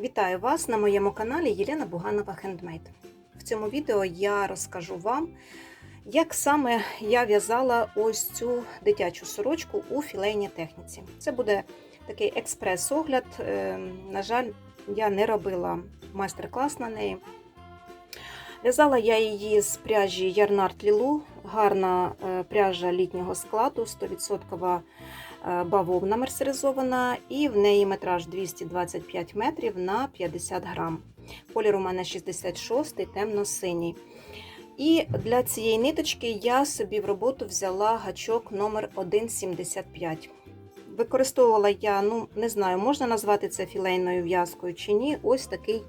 Вітаю вас на моєму каналі Єлена Буганова Хендмейд. В цьому відео я розкажу вам, як саме я в'язала ось цю дитячу сорочку у філейній техніці. Це буде такий експрес-огляд. Е, На жаль, я не робила майстер-клас на неї. В'язала я її з пряжі Ярнард Лілу, гарна е, пряжа літнього складу, 100% е, бавовна мерсеризована, і в неї метраж 225 метрів на 50 грам. Колір у мене 66 темно-синій. І для цієї ниточки я собі в роботу взяла гачок номер 1,75. Використовувала я, ну не знаю, можна назвати це філейною в'язкою чи ні. Ось такий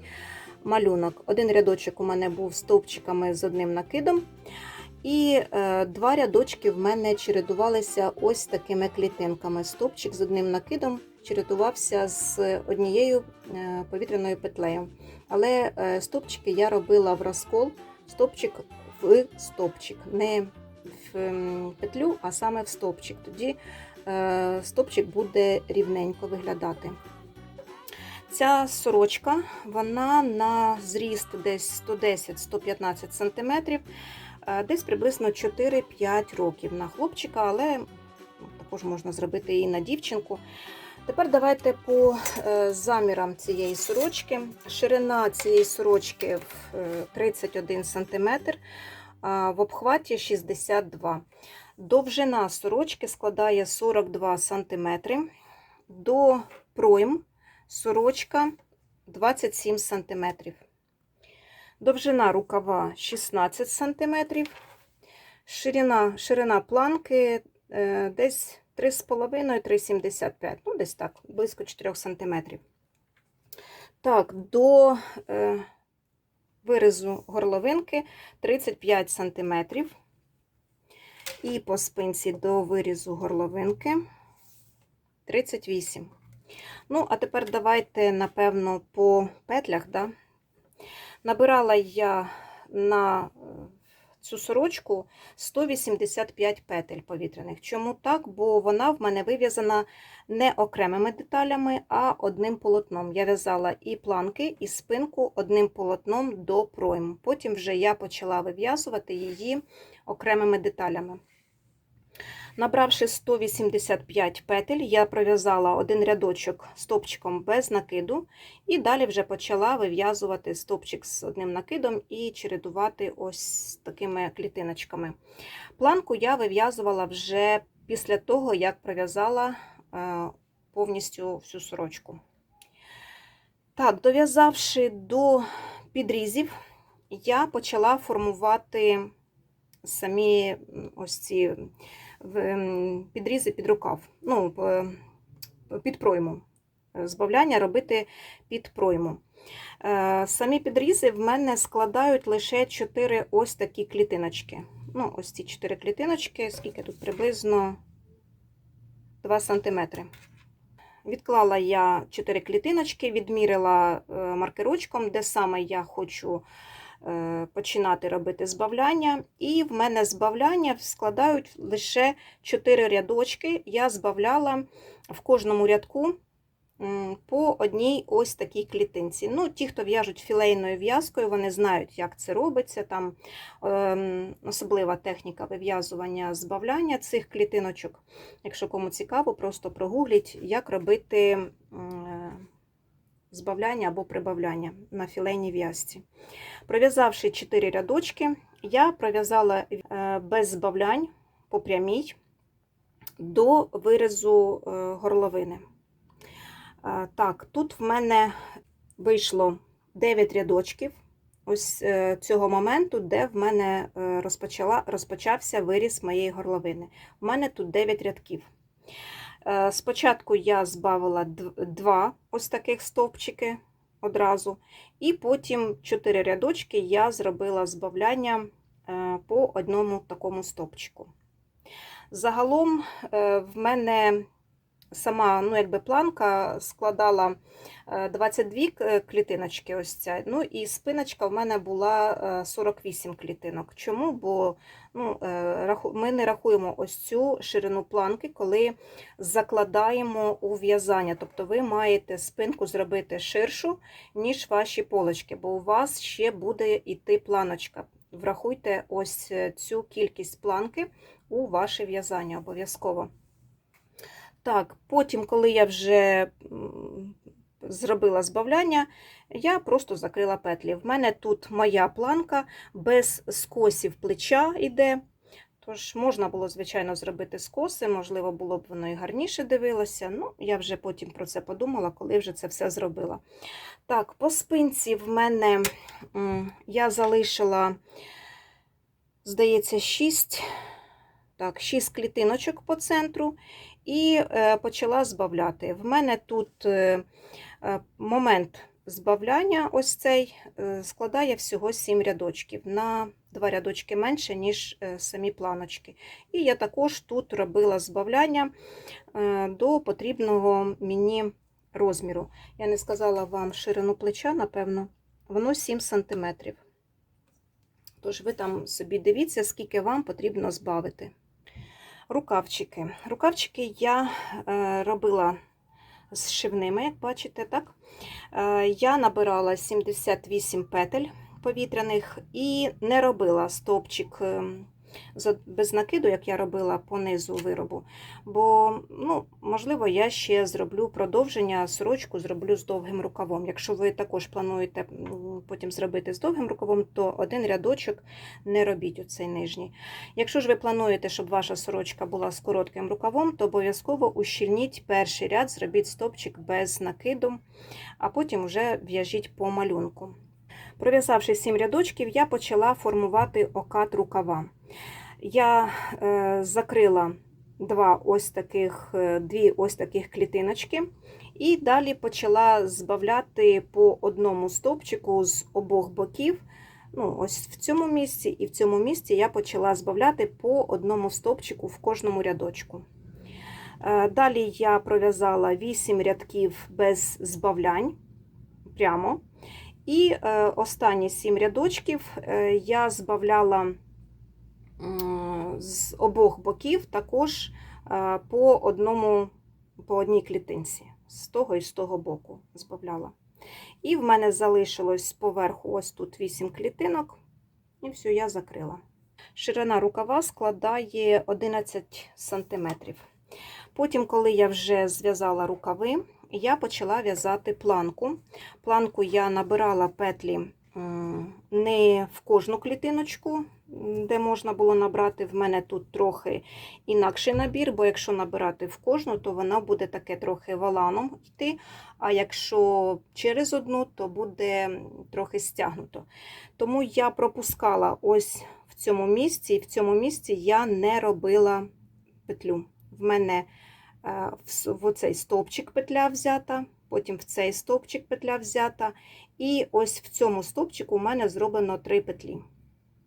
малюнок. Один рядочок у мене був стовпчиками з одним накидом. І е, два рядочки в мене чередувалися ось такими клітинками. Стовпчик з одним накидом чередувався з однією е, повітряною петлею. Але е, стовпчики я робила в розкол, стовпчик в стовпчик, не в петлю, а саме в стовпчик. Тоді стовпчик буде рівненько виглядати. Ця сорочка вона на зріст десь 110-115 см, десь приблизно 4-5 років на хлопчика, але також можна зробити і на дівчинку. Тепер давайте по е, замірам цієї сорочки. Ширина цієї сорочки е, 31 см, а в обхваті 62 Довжина сорочки складає 42 см. До пройм сорочка 27 см. Довжина рукава 16 см. Ширина, ширина планки е, десь 3,5-3,75, ну, десь так, близько 4 см. Так, до е, вирізу горловинки 35 см. І по спинці до вирізу горловинки 38 Ну, а тепер давайте, напевно, по петлях. Да? Набирала я на цю сорочку 185 петель повітряних. Чому так? Бо вона в мене вив'язана не окремими деталями, а одним полотном. Я в'язала і планки, і спинку одним полотном до пройму. Потім вже я почала вив'язувати її окремими деталями. Набравши 185 петель, я пров'язала один рядочок стопчиком без накиду, і далі вже почала вив'язувати стопчик з одним накидом і чередувати ось такими клітиночками. Планку я вив'язувала вже після того, як пров'язала е, повністю всю сорочку. Так, дов'язавши до підрізів, я почала формувати самі ось ці підрізи під рукав, ну, під пройму. Збавляння робити під пройму. Е, самі підрізи в мене складають лише 4 ось такі клітиночки. Ну, ось ці 4 клітиночки, скільки тут приблизно 2 см. Відклала я 4 клітиночки, відмірила е, маркерочком, де саме я хочу починати робити збавляння. І в мене збавляння складають лише 4 рядочки. Я збавляла в кожному рядку по одній ось такій клітинці. Ну, Ті, хто в'яжуть філейною в'язкою, вони знають, як це робиться. Там е, особлива техніка вив'язування збавляння цих клітиночок. Якщо кому цікаво, просто прогугліть, як робити. Збавляння або прибавляння на філейній в'язці. Пров'язавши 4 рядочки, я пров'язала е, без збавлянь по прямій до вирізу е, горловини. Е, так, тут в мене вийшло 9 рядочків ось цього моменту, де в мене розпочала, розпочався виріз моєї горловини. У мене тут 9 рядків. Е, спочатку я збавила два ось таких стовпчики одразу, і потім чотири рядочки я зробила збавляння е, по одному такому стовпчику. Загалом е, в мене сама ну, якби планка складала е, 22 клітиночки, ось ця. Ну і спиночка в мене була е, 48 клітинок. Чому? Бо ну, е, ми не рахуємо ось цю ширину планки, коли закладаємо у в'язання. Тобто ви маєте спинку зробити ширшу, ніж ваші полочки, бо у вас ще буде йти планочка. Врахуйте ось е, цю кількість планки у ваше в'язання обов'язково. Так, потім, коли я вже зробила збавляння, я просто закрила петлі. В мене тут моя планка без скосів плеча йде. Тож можна було, звичайно, зробити скоси, можливо, було б воно і гарніше дивилося. Ну, я вже потім про це подумала, коли вже це все зробила. Так, по спинці в мене я залишила, здається, 6, так, 6 клітиночок по центру і е, почала збавляти. В мене тут е, е, момент збавляння ось цей складає всього 7 рядочків, на 2 рядочки менше, ніж самі планочки. І я також тут робила збавляння до потрібного мені розміру. Я не сказала вам ширину плеча, напевно, воно 7 см. Тож ви там собі дивіться, скільки вам потрібно збавити. Рукавчики. Рукавчики я е, робила з шивними, як бачите, так? Е, я набирала 78 петель повітряних і не робила стовпчик е, за- без накиду, як я робила по низу виробу. Бо, ну, можливо, я ще зроблю продовження, сорочку зроблю з довгим рукавом. Якщо ви також плануєте потім зробити з довгим рукавом, то один рядочок не робіть оцей нижній. Якщо ж ви плануєте, щоб ваша сорочка була з коротким рукавом, то обов'язково ущільніть перший ряд, зробіть стопчик без накиду, а потім вже в'яжіть по малюнку. Пров'язавши 7 рядочків, я почала формувати окат рукава. Я е, закрила два ось таких, е, дві ось таких клітиночки, і далі почала збавляти по одному стовпчику з обох боків. Ну, ось в цьому місці і в цьому місці я почала збавляти по одному стовпчику в кожному рядочку. Е, Далі я пров'язала 8 рядків без збавлянь прямо. І е, останні 7 рядочків е, я збавляла з обох боків також е, по, одному, по одній клітинці, з того і з того боку збавляла. І в мене залишилось поверху ось тут 8 клітинок, і все, я закрила. Ширина рукава складає 11 см. Потім, коли я вже зв'язала рукави, я почала в'язати планку. Планку я набирала петлі не в кожну клітиночку, де можна було набрати. В мене тут трохи інакший набір, бо якщо набирати в кожну, то вона буде таке трохи валаном йти. А якщо через одну, то буде трохи стягнуто. Тому я пропускала ось в цьому місці, і в цьому місці я не робила петлю. В мене в оцей стовпчик петля взята, потім в цей стовпчик петля взята. І ось в цьому стовпчику у мене зроблено три петлі.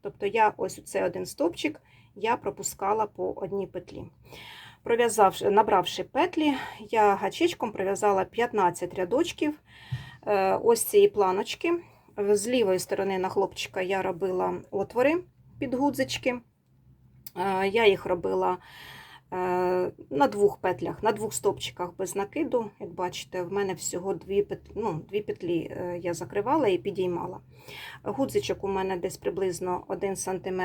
Тобто я ось у цей один стовпчик я пропускала по одній петлі. Пров'язавши, набравши петлі, я гачечком пров'язала 15 рядочків е, ось цієї планочки. З лівої сторони на хлопчика я робила отвори під гудзички. Е, Я їх робила е, на двох петлях, на двох стовпчиках без накиду. Як бачите, в мене всього дві петлі, ну, дві петлі е, я закривала і підіймала. Гудзичок у мене десь приблизно 1 см,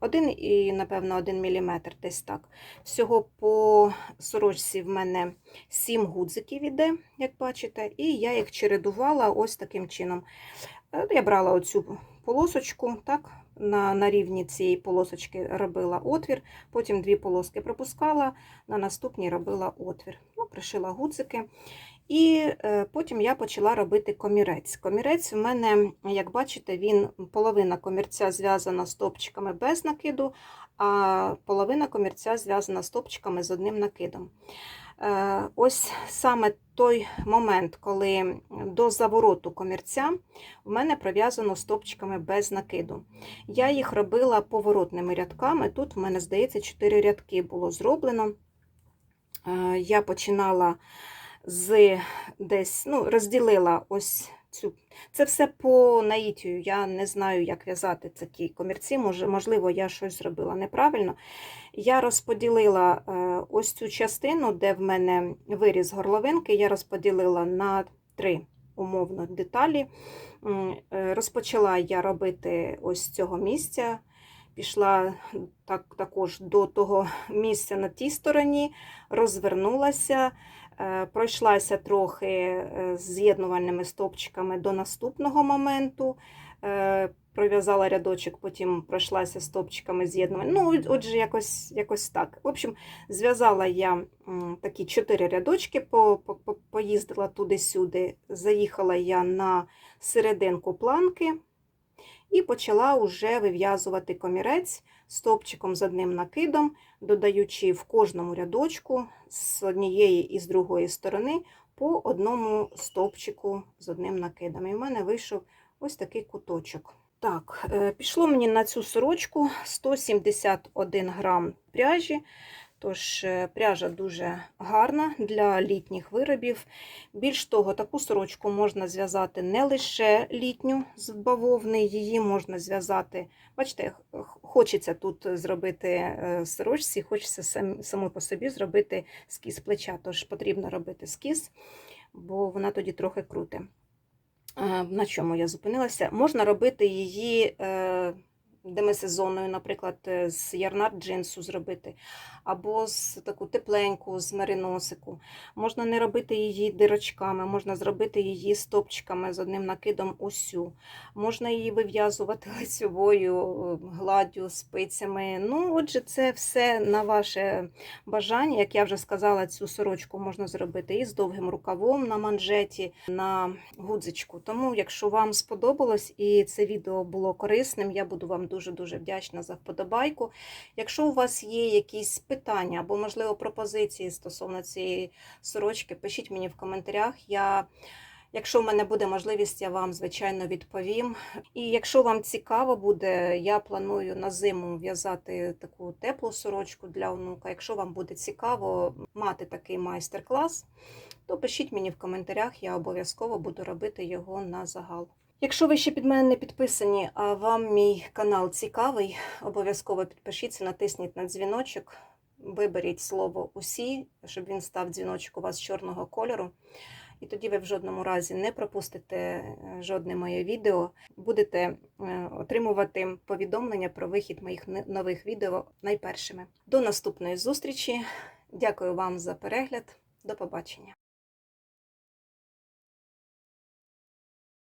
1 і, напевно, 1 мм, десь так. Всього по сорочці в мене 7 гудзиків іде, як бачите, і я їх чередувала ось таким чином. Е, Я брала оцю полосочку, так, на, на рівні цієї полосочки робила отвір, потім дві полоски пропускала, на наступній робила отвір. Ну, пришила гудзики. І е, потім я почала робити комірець. Комірець в мене, як бачите, він половина комірця зв'язана стопчиками без накиду, а половина комірця зв'язана стопчиками з одним накидом. Е, Ось саме той момент, коли до завороту комірця в мене пров'язано стопчиками без накиду. Я їх робила поворотними рядками. Тут в мене, здається, 4 рядки було зроблено. Е, Я починала з десь, ну, розділила ось цю. Це все по наїтію. Я не знаю, як в'язати такі комірці. Може, можливо, я щось зробила неправильно. Я розподілила е, ось цю частину, де в мене виріз горловинки, я розподілила на три умовно деталі. Е, Розпочала я робити ось цього місця. Пішла так, також до того місця на тій стороні, розвернулася, пройшлася трохи е, з'єднувальними стовпчиками до наступного моменту. е, Пров'язала рядочок, потім пройшлася стовпчиками з'єднувань. Ну, отже, якось, якось так. В общем, зв'язала я такі чотири рядочки, по, по, по- поїздила туди-сюди, заїхала я на серединку планки і почала вже вив'язувати комірець стовпчиком з одним накидом, додаючи в кожному рядочку з однієї і з другої сторони по одному стовпчику з одним накидом. І в мене вийшов ось такий куточок. Так, е, пішло мені на цю сорочку 171 грам пряжі. Тож е, пряжа дуже гарна для літніх виробів. Більш того, таку сорочку можна зв'язати не лише літню з бавовни, її можна зв'язати. Бачите, хочеться тут зробити е, сорочці, хочеться сам, самой по собі зробити скіз плеча. Тож потрібно робити скіз, бо вона тоді трохи круте. Е, На чому я зупинилася? Можна робити її демисезонною, наприклад, е, з ярнард джинсу зробити, або з таку тепленьку, з мериносику. Можна не робити її дирочками, можна зробити її стопчиками з одним накидом усю. Можна її вив'язувати лицьовою гладдю, спицями. Ну, отже, це все на ваше бажання. Як я вже сказала, цю сорочку можна зробити і з довгим рукавом на манжеті, на гудзичку. Тому, якщо вам сподобалось і це відео було корисним, я буду вам дуже-дуже вдячна за вподобайку. Якщо у вас є якісь питання або, можливо, пропозиції стосовно цієї сорочки, пишіть мені в коментарях. Я, якщо в мене буде можливість, я вам, звичайно, відповім. І якщо вам цікаво буде, я планую на зиму в'язати таку теплу сорочку для онука. Якщо вам буде цікаво мати такий майстер-клас, то пишіть мені в коментарях, я обов'язково буду робити його на загал. Якщо ви ще під мене не підписані, а вам мій канал цікавий, обов'язково підпишіться, натисніть на дзвіночок, виберіть слово усі, щоб він став дзвіночок у вас чорного кольору. І тоді ви в жодному разі не пропустите е, жодне моє відео. Будете е, отримувати повідомлення про вихід моїх нових відео найпершими. До наступної зустрічі. Дякую вам за перегляд. До побачення.